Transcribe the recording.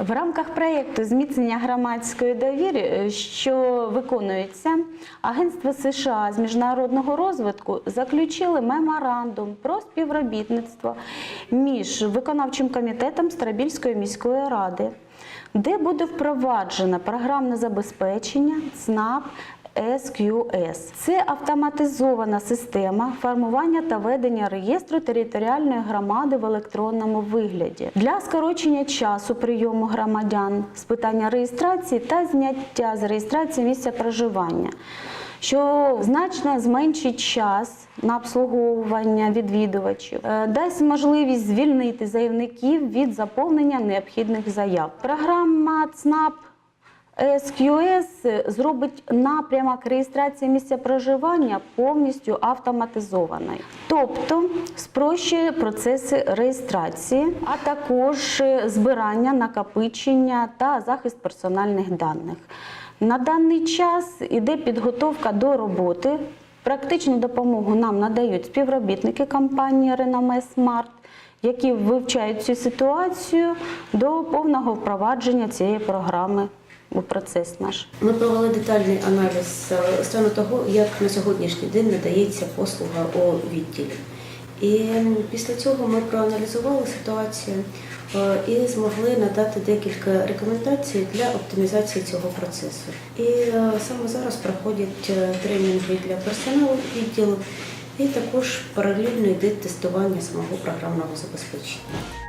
В рамках проєкту зміцнення громадської довіри, е, що виконується, Агентство США з міжнародного розвитку заключили меморандум про співробітництво між виконавчим комітетом Страбільської міської ради, де буде впроваджено програмне забезпечення ЦНАП SQS. Це автоматизована система формування та ведення реєстру територіальної громади в електронному вигляді для скорочення часу прийому громадян з питання реєстрації та зняття з реєстрації місця проживання. Що значно зменшить час на обслуговування відвідувачів, Е, дасть можливість звільнити заявників від заповнення необхідних заяв. Програма ЦНАП SQS зробить напрямок реєстрації місця проживання повністю автоматизований, тобто спрощує процеси реєстрації, а також збирання, накопичення та захист персональних даних. На даний час іде підготовка до роботи. Практичну допомогу нам надають співробітники компанії Renome Smart, які вивчають цю ситуацію до повного впровадження цієї програми у процес наш. Ми провели детальний аналіз е, стану того, як на сьогоднішній день надається послуга у відділі. І після цього ми проаналізували ситуацію е, і змогли надати декілька рекомендацій для оптимізації цього процесу. І е, саме зараз проходять тренінги для персоналу відділу, і також паралельно йде тестування самого програмного забезпечення.